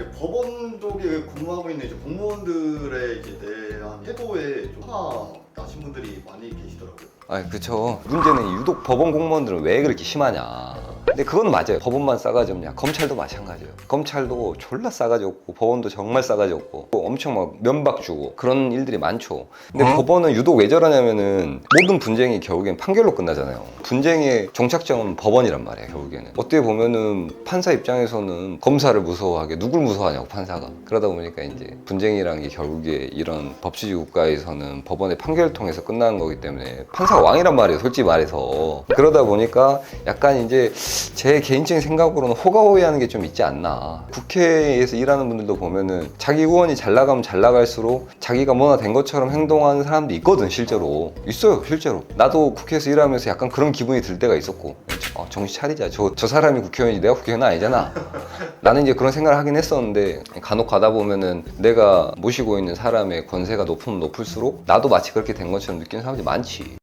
이제 법원 쪽에 근무하고 있는 이제 공무원들의 이제 대한 태도에 좀 화가 나신 분들이 많이 계시더라고요. 아, 그쵸. 문제는 유독 법원 공무원들은 왜 그렇게 심하냐. 근데 그건 맞아요. 법원만 싸가지 없냐. 검찰도 마찬가지예요. 검찰도 졸라 싸가지 없고, 법원도 정말 싸가지 없고, 또 엄청 막 면박 주고, 그런 일들이 많죠. 근데 어? 법원은 유독 왜 저러냐면은, 모든 분쟁이 결국엔 판결로 끝나잖아요. 분쟁의 종착점은 법원이란 말이에요, 결국에는. 어떻게 보면은, 판사 입장에서는 검사를 무서워하게, 누굴 무서워하냐고, 판사가. 그러다 보니까 이제, 분쟁이란 게 결국에 이런 법치주의 국가에서는 법원의 판결을 통해서 끝나는 거기 때문에, 판사가 왕이란 말이에요, 솔직히 말해서. 그러다 보니까, 약간 이제, 제 개인적인 생각으로는 호가호위하는 게 좀 있지 않나. 국회에서 일하는 분들도 보면은 자기 의원이 잘 나가면 잘 나갈수록 자기가 뭐나 된 것처럼 행동하는 사람도 있거든, 실제로. 있어요, 실제로. 나도 국회에서 일하면서 약간 그런 기분이 들 때가 있었고. 어, 정신 차리자. 저, 저 사람이 국회의원이지 내가 국회의원 아니잖아. 나는 이제 그런 생각을 하긴 했었는데 간혹 가다 보면은 내가 모시고 있는 사람의 권세가 높으면 높을수록 나도 마치 그렇게 된 것처럼 느끼는 사람들이 많지.